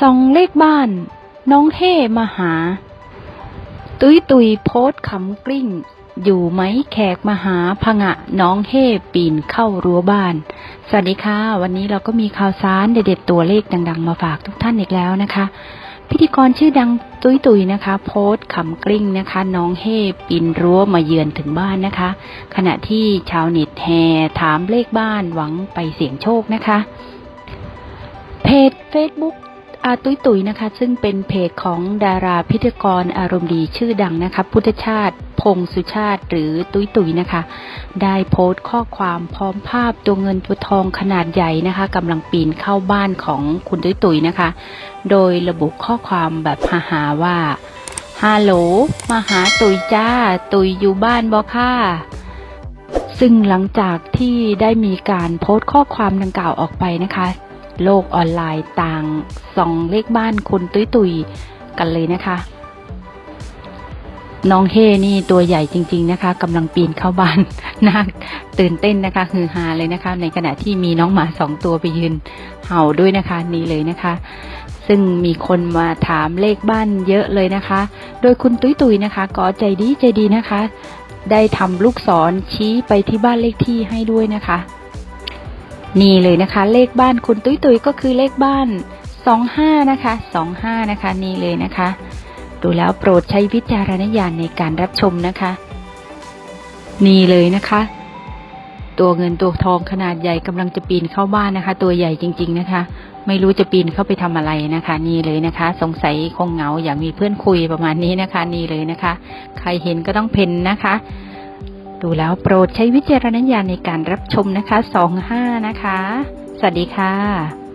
ส่องเลขบ้าน น้องเฮ่มาหา ตุยตุยโพสขำกลิ้ง อยู่ไหมแขกมาหาพงะน้องเฮ่ปีนเข้ารั้วบ้าน สวัสดีค่ะ วันนี้เราก็มีข่าวสารเด็ดๆตัวเลขดัง ๆ มาฝากทุกท่านอีกแล้วนะคะ พิธีกรชื่อดังตุยตุยนะคะ โพสขำกลิ้งนะคะ น้องเฮ่ปีนรั้วมาเยือนถึงบ้านนะคะ ขณะที่ชาวเน็ตแห่ถามเลขบ้านหวังไปเสี่ยงโชคนะคะเพจ Facebook อาตุยตุยนะคะ ซึ่งเป็นเพจของดาราพิธีกรอารมณ์ดีชื่อดังนะคะ พุทธชาติ พงสุชาติ หรือตุยตุยนะคะ ได้โพสต์ข้อความพร้อมภาพตัวเงินตัวทองขนาดใหญ่นะคะกำลังปีนเข้าบ้านของคุณตุยตุยนะคะ โดยระบุข้อความแบบฮาๆว่าฮัลโหลมาหาตุยจ้า ตุยอยู่บ้านบอค่ะซึ่งหลังจากที่ได้มีการโพสต์ข้อความดังกล่าวออกไปนะคะ โลกออนไลน์ต่างส่องเลขบ้านคุณตุยตุยกันเลยนะคะ น้องเฮนี่ตัวใหญ่จริง ๆนะคะกำลังปีนเข้าบ้านน่าตื่นเต้นนะคะฮือฮาเลยนะคะ ในขณะที่มีน้องหมาสองตัวไปยืนเห่าด้วยนะคะ นี่เลยนะคะ ซึ่งมีคนมาถามเลขบ้านเยอะเลยนะคะ โดยคุณตุ้ยตุยนะคะ ก็ใจดีใจดีนะคะ ได้ทำลูกศรชี้ไปที่บ้านเลขที่ให้ด้วยนะคะ นี่เลยนะคะ เลขบ้านคุณตุ้ยตุยก็คือเลขบ้านสองห้านะคะสองห้านะคะ นี่เลยนะคะ ดูแล้วโปรดใช้วิจารณญาณในการรับชมนะคะ นี่เลยนะคะ ตัวเงินตัวทองขนาดใหญ่กำลังจะปีนเข้าบ้านนะคะ ตัวใหญ่จริง ๆนะคะ ไม่รู้จะปีนเข้าไปทำอะไรนะคะ นี่เลยนะคะ สงสัยคงเหงาอยากมีเพื่อนคุยประมาณนี้นะคะ นี่เลยนะคะ ใครเห็นก็ต้องเพ่นนะคะ ดูแล้วโปรดใช้วิจารณญาณในการรับชมนะคะ สองห้านะคะ สวัสดีค่ะ